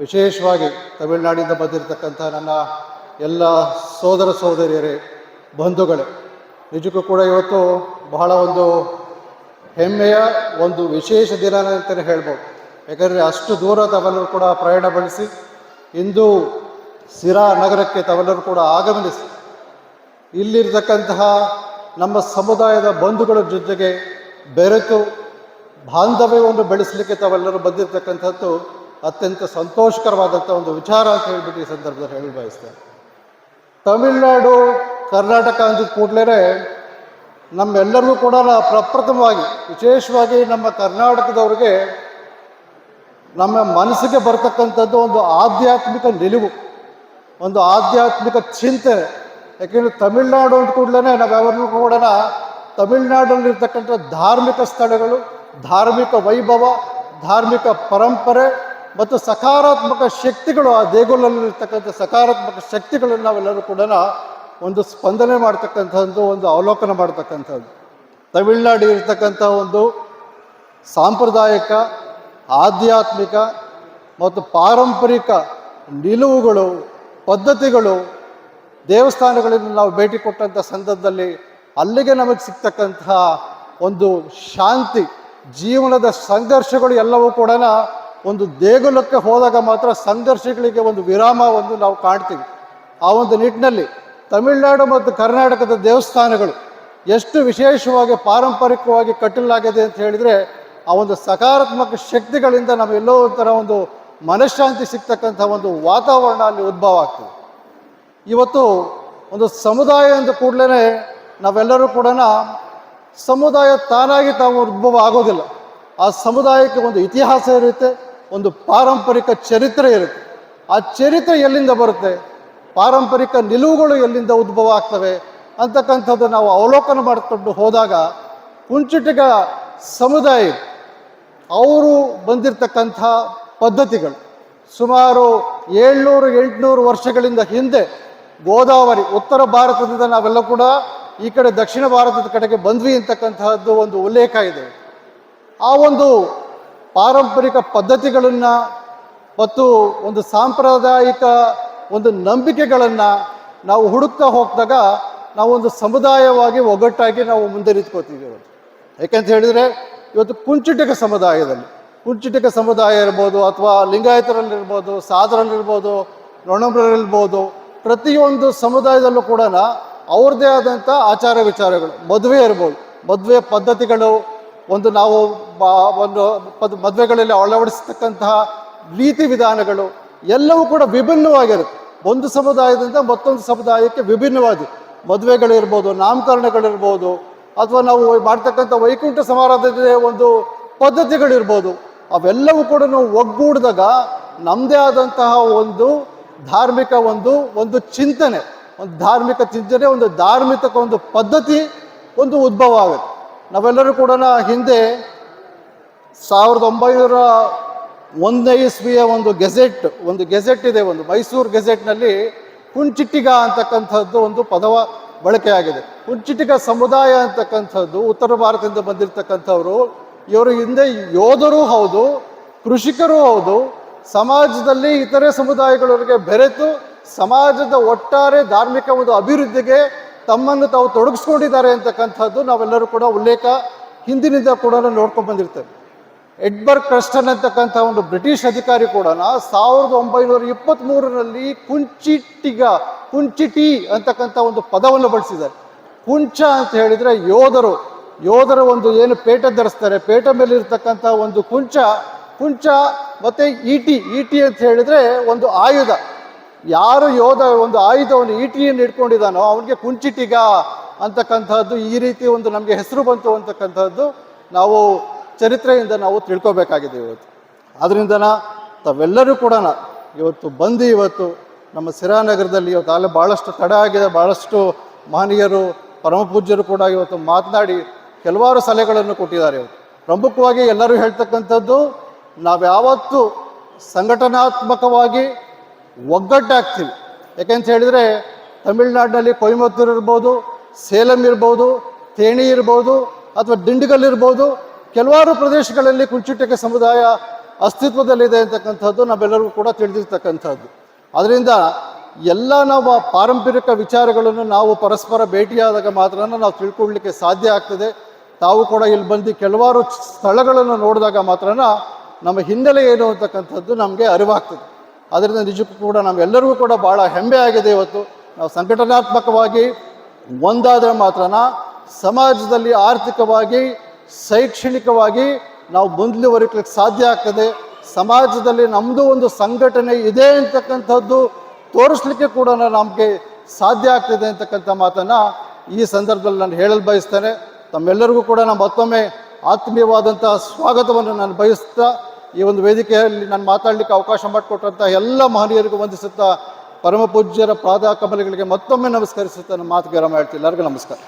ವಿಶೇಷವಾಗಿ ತಮಿಳುನಾಡಿಂದ ಬಂದಿರತಕ್ಕಂಥ ನನ್ನ ಎಲ್ಲ ಸೋದರ ಸೋದರಿಯರೇ, ಬಂಧುಗಳೇ, ನಿಜಕ್ಕೂ ಕೂಡ ಇವತ್ತು ಬಹಳ ಒಂದು ಹೆಮ್ಮೆಯ ಒಂದು ವಿಶೇಷ ದಿನ ಅಂತಲೇ ಹೇಳ್ಬೋದು. ಯಾಕಂದರೆ ಅಷ್ಟು ದೂರ ತಾವೆಲ್ಲರೂ ಕೂಡ ಪ್ರಯಾಣ ಬೆಳೆಸಿ, ಇಂದು ಸಿರಾ ನಗರಕ್ಕೆ ತಾವೆಲ್ಲರೂ ಕೂಡ ಆಗಮನಿಸಿ ಇಲ್ಲಿರ್ತಕ್ಕಂತಹ ನಮ್ಮ ಸಮುದಾಯದ ಬಂಧುಗಳ ಜೊತೆಗೆ ಬೆರೆತು ಬಾಂಧವ್ಯವನ್ನು ಬೆಳೆಸಲಿಕ್ಕೆ ತಾವೆಲ್ಲರೂ ಬಂದಿರತಕ್ಕಂಥದ್ದು ಅತ್ಯಂತ ಸಂತೋಷಕರವಾದಂಥ ಒಂದು ವಿಚಾರ ಅಂತ ಹೇಳಿಬಿಟ್ಟು ಈ ಸಂದರ್ಭದಲ್ಲಿ ಹೇಳಿ ಬಯಸ್ತೇನೆ. ತಮಿಳುನಾಡು, ಕರ್ನಾಟಕ ಅಂದಿದ ಕೂಡಲೇ ನಮ್ಮೆಲ್ಲರಿಗೂ ಕೂಡ ಪ್ರಪ್ರಥಮವಾಗಿ, ವಿಶೇಷವಾಗಿ ನಮ್ಮ ಕರ್ನಾಟಕದವ್ರಿಗೆ ನಮ್ಮ ಮನಸ್ಸಿಗೆ ಬರ್ತಕ್ಕಂಥದ್ದು ಒಂದು ಆಧ್ಯಾತ್ಮಿಕ ನಿಲುವು, ಒಂದು ಆಧ್ಯಾತ್ಮಿಕ ಚಿಂತನೆ ಯಾಕೆಂದರೆ ತಮಿಳ್ನಾಡು ಅಂತ ಕೂಡಲೇ ನಾವ್ಯಾವರಿಗೂ ಕೂಡ ತಮಿಳ್ನಾಡಲ್ಲಿರ್ತಕ್ಕಂಥ ಧಾರ್ಮಿಕ ಸ್ಥಳಗಳು, ಧಾರ್ಮಿಕ ವೈಭವ, ಧಾರ್ಮಿಕ ಪರಂಪರೆ ಮತ್ತು ಸಕಾರಾತ್ಮಕ ಶಕ್ತಿಗಳು ಆ ದೇಗುಲಲ್ಲಿರ್ತಕ್ಕಂಥ ಸಕಾರಾತ್ಮಕ ಶಕ್ತಿಗಳನ್ನು ನಾವೆಲ್ಲರೂ ಕೂಡ ಒಂದು ಸ್ಪಂದನೆ ಮಾಡ್ತಕ್ಕಂಥದ್ದು, ಒಂದು ಅವಲೋಕನ ಮಾಡ್ತಕ್ಕಂಥದ್ದು. ತಮಿಳುನಾಡು ಇರ್ತಕ್ಕಂಥ ಒಂದು ಸಾಂಪ್ರದಾಯಿಕ, ಆಧ್ಯಾತ್ಮಿಕ ಮತ್ತು ಪಾರಂಪರಿಕ ನಿಲುವುಗಳು, ಪದ್ಧತಿಗಳು ದೇವಸ್ಥಾನಗಳನ್ನು ನಾವು ಭೇಟಿ ಕೊಟ್ಟಂಥ ಸಂದರ್ಭದಲ್ಲಿ ಅಲ್ಲಿಗೆ ನಮಗೆ ಸಿಗ್ತಕ್ಕಂತಹ ಒಂದು ಶಾಂತಿ, ಜೀವನದ ಸಂಘರ್ಷಗಳು ಎಲ್ಲವೂ ಕೂಡ ಒಂದು ದೇಗುಲಕ್ಕೆ ಹೋದಾಗ ಮಾತ್ರ ಸಂಘರ್ಷಗಳಿಗೆ ಒಂದು ವಿರಾಮ ಒಂದು ನಾವು ಕಾಣ್ತೀವಿ. ಆ ಒಂದು ನಿಟ್ಟಿನಲ್ಲಿ ತಮಿಳುನಾಡು ಮತ್ತು ಕರ್ನಾಟಕದ ದೇವಸ್ಥಾನಗಳು ಎಷ್ಟು ವಿಶೇಷವಾಗಿ ಪಾರಂಪರಿಕವಾಗಿ ಕಟ್ಟಲಾಗಿದೆ ಅಂತ ಹೇಳಿದರೆ ಆ ಒಂದು ಸಕಾರಾತ್ಮಕ ಶಕ್ತಿಗಳಿಂದ ನಾವೆಲ್ಲೋ ಒಂಥರ ಒಂದು ಮನಃಶಾಂತಿ ಸಿಗ್ತಕ್ಕಂಥ ಒಂದು ವಾತಾವರಣ ಅಲ್ಲಿ ಉದ್ಭವ ಆಗ್ತದೆ. ಇವತ್ತು ಒಂದು ಸಮುದಾಯ ಅಂದ ಕೂಡಲೇ ನಾವೆಲ್ಲರೂ ಕೂಡ ಸಮುದಾಯ ತಾನಾಗಿ ತಾವು ಉದ್ಭವ ಆಗೋದಿಲ್ಲ. ಆ ಸಮುದಾಯಕ್ಕೆ ಒಂದು ಇತಿಹಾಸ ಇರುತ್ತೆ. ಒಂದು ಪಾರಂಪರಿಕ ಚರಿತ್ರೆ ಇರುತ್ತೆ. ಆ ಚರಿತ್ರೆ ಎಲ್ಲಿಂದ ಬರುತ್ತೆ? ಪಾರಂಪರಿಕ ನಿಲುವುಗಳು ಎಲ್ಲಿಂದ ಉದ್ಭವ ಆಗ್ತವೆ? ಅಂತಕ್ಕಂಥದ್ದು ನಾವು ಅವಲೋಕನ ಮಾಡಿಕೊಂಡು ಹೋದಾಗ ಕುಂಚಿಟಿಗ ಸಮುದಾಯ ಅವರು ಬಂದಿರತಕ್ಕಂಥ ಪದ್ಧತಿಗಳು. ಸುಮಾರು ಏಳ್ನೂರು, ಎಂಟುನೂರು ವರ್ಷಗಳಿಂದ ಹಿಂದೆ ಗೋದಾವರಿ, ಉತ್ತರ ಭಾರತದಿಂದ ನಾವೆಲ್ಲ ಕೂಡ ಈ ಕಡೆ ದಕ್ಷಿಣ ಭಾರತದ ಕಡೆಗೆ ಬಂದ್ವಿ ಅಂತಕ್ಕಂತಹದ್ದು ಒಂದು ಉಲ್ಲೇಖ ಇದೆ. ಆ ಒಂದು ಪಾರಂಪರಿಕ ಪದ್ಧತಿಗಳನ್ನು ಮತ್ತು ಒಂದು ಸಾಂಪ್ರದಾಯಿಕ ಒಂದು ನಂಬಿಕೆಗಳನ್ನು ನಾವು ಹುಡುಕ್ತಾ ಹೋಗ್ದಾಗ ನಾವು ಒಂದು ಸಮುದಾಯವಾಗಿ ಒಗ್ಗಟ್ಟಾಗಿ ನಾವು ಮುಂದೆ ನಿಂತ್ಕೋತೀವಿ ಇವತ್ತು. ಯಾಕೆಂತ ಹೇಳಿದರೆ ಇವತ್ತು ಕುಂಚಿಟಿಕ ಸಮುದಾಯದಲ್ಲಿ, ಕುಂಚಿಟಿಕ ಸಮುದಾಯ ಇರ್ಬೋದು ಅಥವಾ ಲಿಂಗಾಯತರಲ್ಲಿರ್ಬೋದು ಸಾದರಲ್ಲಿರ್ಬೋದು ನೊಣಬರಲ್ಲಿರ್ಬೋದು ಪ್ರತಿಯೊಂದು ಸಮುದಾಯದಲ್ಲೂ ಕೂಡ ಅವ್ರದ್ದೇ ಆದಂಥ ಆಚಾರ ವಿಚಾರಗಳು, ಮದುವೆ ಇರ್ಬೋದು, ಮದುವೆ ಪದ್ಧತಿಗಳು ಒಂದು ನಾವು ಒಂದು ಮದುವೆಗಳಲ್ಲಿ ಅಳವಡಿಸ್ತಕ್ಕಂತಹ ರೀತಿ ವಿಧಾನಗಳು ಎಲ್ಲವೂ ಕೂಡ ವಿಭಿನ್ನವಾಗಿರುತ್ತೆ. ಒಂದು ಸಮುದಾಯದಿಂದ ಮತ್ತೊಂದು ಸಮುದಾಯಕ್ಕೆ ವಿಭಿನ್ನವಾದ ಮದುವೆಗಳಿರ್ಬೋದು, ನಾಮಕರಣಗಳಿರ್ಬೋದು, ಅಥವಾ ನಾವು ಮಾಡ್ತಕ್ಕಂಥ ವೈಕುಂಠ ಸಮಾರಾಧನೆ ಒಂದು ಪದ್ಧತಿಗಳಿರ್ಬೋದು, ಅವೆಲ್ಲವೂ ಕೂಡ ನಾವು ಒಗ್ಗೂಡಿದಾಗ ನಮ್ಮದೇ ಆದಂತಹ ಒಂದು ಧಾರ್ಮಿಕ ಒಂದು ಒಂದು ಚಿಂತನೆ, ಒಂದು ಧಾರ್ಮಿಕ ಚಿಂತನೆ, ಒಂದು ಧಾರ್ಮಿಕ ಒಂದು ಪದ್ಧತಿ ಒಂದು ಉದ್ಭವ ಆಗುತ್ತೆ. ನಾವೆಲ್ಲರೂ ಕೂಡ ಹಿಂದೆ ಸಾವಿರದ ಒಂಬೈನೂರ ಒಂದನೇ ಇಸ್ವಿಯ ಒಂದು ಗೆಜೆಟ್ ಒಂದು ಗೆಜೆಟ್ ಇದೆ, ಒಂದು ಮೈಸೂರು ಗೆಜೆಟ್ನಲ್ಲಿ ಕುಂಚಿಟ್ಟಿಗ ಅಂತಕ್ಕಂಥದ್ದು ಒಂದು ಪದವ ಬಳಕೆಯಾಗಿದೆ. ಕುಂಚಿಟಿಗ ಸಮುದಾಯ ಅಂತಕ್ಕಂಥದ್ದು ಉತ್ತರ ಭಾರತದಿಂದ ಬಂದಿರತಕ್ಕಂಥವ್ರು, ಇವರು ಹಿಂದೆ ಯೋಧರೂ ಹೌದು, ಕೃಷಿಕರೂ ಹೌದು, ಸಮಾಜದಲ್ಲಿ ಇತರೆ ಸಮುದಾಯಗಳವರಿಗೆ ಬೆರೆತು, ಸಮಾಜದ ಒಟ್ಟಾರೆ ಧಾರ್ಮಿಕ ಒಂದು ಅಭಿವೃದ್ಧಿಗೆ ತಮ್ಮನ್ನು ತಾವು ತೊಡಗಿಸ್ಕೊಂಡಿದ್ದಾರೆ ಅಂತಕ್ಕಂಥದ್ದು ನಾವೆಲ್ಲರೂ ಕೂಡ ಉಲ್ಲೇಖ ಹಿಂದಿನಿಂದ ಕೂಡ ನೋಡ್ಕೊಂಡು ಬಂದಿರ್ತೇವೆ. ಎಡ್ಬರ್ಗ್ ಕ್ರಸ್ಟನ್ ಅಂತಕ್ಕಂಥ ಒಂದು ಬ್ರಿಟಿಷ್ ಅಧಿಕಾರಿ ಕೂಡ ಸಾವಿರದ ಒಂಬೈನೂರ ಇಪ್ಪತ್ತ್ಮೂರರಲ್ಲಿ ಕುಂಚಿಟ್ಟಿಗ, ಕುಂಚಿಟಿ ಅಂತಕ್ಕಂಥ ಒಂದು ಪದವನ್ನು ಬಳಸಿದ್ದಾರೆ. ಕುಂಚ ಅಂತ ಹೇಳಿದರೆ ಯೋಧರು. ಯೋಧರ ಒಂದು ಏನು ಪೇಟ ಧರಿಸ್ತಾರೆ. ಪೇಟ ಮೇಲೆ ಇರ್ತಕ್ಕಂಥ ಒಂದು ಕುಂಚ ಕುಂಚ ಮತ್ತು ಈಟಿ ಈಟಿ ಅಂತ ಹೇಳಿದರೆ ಒಂದು ಆಯುಧ. ಯಾರು ಯೋಧ ಒಂದು ಆಯುಧವನ್ನು ಈಟಿಯನ್ನು ಇಟ್ಕೊಂಡಿದ್ದಾನೋ ಅವನಿಗೆ ಕುಂಚಿಟಿಗ ಅಂತಕ್ಕಂಥದ್ದು ಈ ರೀತಿ ಒಂದು ನಮಗೆ ಹೆಸರು ಬಂತು ಅಂತಕ್ಕಂಥದ್ದು ನಾವು ಚರಿತ್ರೆಯಿಂದ ನಾವು ತಿಳ್ಕೊಬೇಕಾಗಿದೆ ಇವತ್ತು. ಆದ್ರಿಂದ ತಾವೆಲ್ಲರೂ ಕೂಡ ಇವತ್ತು ಬಂದು ಇವತ್ತು ನಮ್ಮ ಸಿರಾನಗರದಲ್ಲಿ ಇವತ್ತು ಅಲ್ಲಿ ಭಾಳಷ್ಟು ತಡ ಆಗಿದೆ, ಭಾಳಷ್ಟು ಮಹನೀಯರು, ಪರಮ ಪೂಜ್ಯರು ಕೂಡ ಇವತ್ತು ಮಾತನಾಡಿ ಕೆಲವಾರು ಸಲಹೆಗಳನ್ನು ಕೊಟ್ಟಿದ್ದಾರೆ ಇವತ್ತು. ಪ್ರಮುಖವಾಗಿ ಎಲ್ಲರೂ ಹೇಳ್ತಕ್ಕಂಥದ್ದು ನಾವು ಯಾವತ್ತು ಸಂಘಟನಾತ್ಮಕವಾಗಿ ಒಗ್ಗಟ್ಟಾಗ್ತೀವಿ. ಯಾಕೆಂತ ಹೇಳಿದರೆ ತಮಿಳ್ನಾಡಿನಲ್ಲಿ ಕೊಯಮತ್ತೂರು ಇರ್ಬೋದು, ಸೇಲಂ ಇರ್ಬೋದು, ತೇಣಿ ಇರ್ಬೋದು ಅಥವಾ ದಿಂಡಿಗಲ್ ಇರ್ಬೋದು, ಕೆಲವಾರು ಪ್ರದೇಶಗಳಲ್ಲಿ ಕುಂಚುಟಿಕೆ ಸಮುದಾಯ ಅಸ್ತಿತ್ವದಲ್ಲಿದೆ ಅಂತಕ್ಕಂಥದ್ದು ನಾವೆಲ್ಲರಿಗೂ ಕೂಡ ತಿಳಿದಿರ್ತಕ್ಕಂಥದ್ದು. ಅದರಿಂದ ಎಲ್ಲ ನಾವು ಆ ಪಾರಂಪರಿಕ ವಿಚಾರಗಳನ್ನು ನಾವು ಪರಸ್ಪರ ಭೇಟಿಯಾದಾಗ ಮಾತ್ರ ನಾವು ತಿಳ್ಕೊಳ್ಳಿಕ್ಕೆ ಸಾಧ್ಯ ಆಗ್ತದೆ. ತಾವು ಕೂಡ ಇಲ್ಲಿ ಬಂದು ಕೆಲವಾರು ಸ್ಥಳಗಳನ್ನು ನೋಡಿದಾಗ ಮಾತ್ರ ನಮ್ಮ ಹಿನ್ನೆಲೆ ಏನು ಅಂತಕ್ಕಂಥದ್ದು ನಮಗೆ ಅರಿವಾಗ್ತದೆ. ಅದರಿಂದ ನಿಜಕ್ಕೂ ಕೂಡ ನಾವೆಲ್ಲರಿಗೂ ಕೂಡ ಭಾಳ ಹೆಮ್ಮೆ ಆಗಿದೆ ಇವತ್ತು. ನಾವು ಸಂಘಟನಾತ್ಮಕವಾಗಿ ಒಂದಾದರೆ ಮಾತ್ರ ಸಮಾಜದಲ್ಲಿ ಆರ್ಥಿಕವಾಗಿ, ಶೈಕ್ಷಣಿಕವಾಗಿ ನಾವು ಮುಂದುವರಿಲಿಕ್ಕೆ ಸಾಧ್ಯ ಆಗ್ತದೆ. ಸಮಾಜದಲ್ಲಿ ನಮ್ಮದು ಒಂದು ಸಂಘಟನೆ ಇದೆ ಅಂತಕ್ಕಂಥದ್ದು ತೋರಿಸ್ಲಿಕ್ಕೆ ಕೂಡ ನಮಗೆ ಸಾಧ್ಯ ಆಗ್ತದೆ ಅಂತಕ್ಕಂಥ ಮಾತನ್ನು ಈ ಸಂದರ್ಭದಲ್ಲಿ ನಾನು ಹೇಳಲು ಬಯಸ್ತೇನೆ. ತಮ್ಮೆಲ್ಲರಿಗೂ ಕೂಡ ನಾನು ಮತ್ತೊಮ್ಮೆ ಆತ್ಮೀಯವಾದಂಥ ಸ್ವಾಗತವನ್ನು ನಾನು ಬಯಸ್ತಾ ಈ ಒಂದು ವೇದಿಕೆಯಲ್ಲಿ ನಾನು ಮಾತಾಡಲಿಕ್ಕೆ ಅವಕಾಶ ಮಾಡಿಕೊಟ್ಟಂಥ ಎಲ್ಲ ಮಹನೀಯರಿಗೂ ವಂದಿಸುತ್ತಾ ಪರಮ ಪೂಜ್ಯರ ಪಾದ ಕಮಲಗಳಿಗೆ ಮತ್ತೊಮ್ಮೆ ನಮಸ್ಕರಿಸುತ್ತಾ ನಮ್ಮ ಮಾತು ವಿರಾಮ ಹೇಳ್ತೀನಿ. ಎಲ್ಲರಿಗೂ ನಮಸ್ಕಾರ.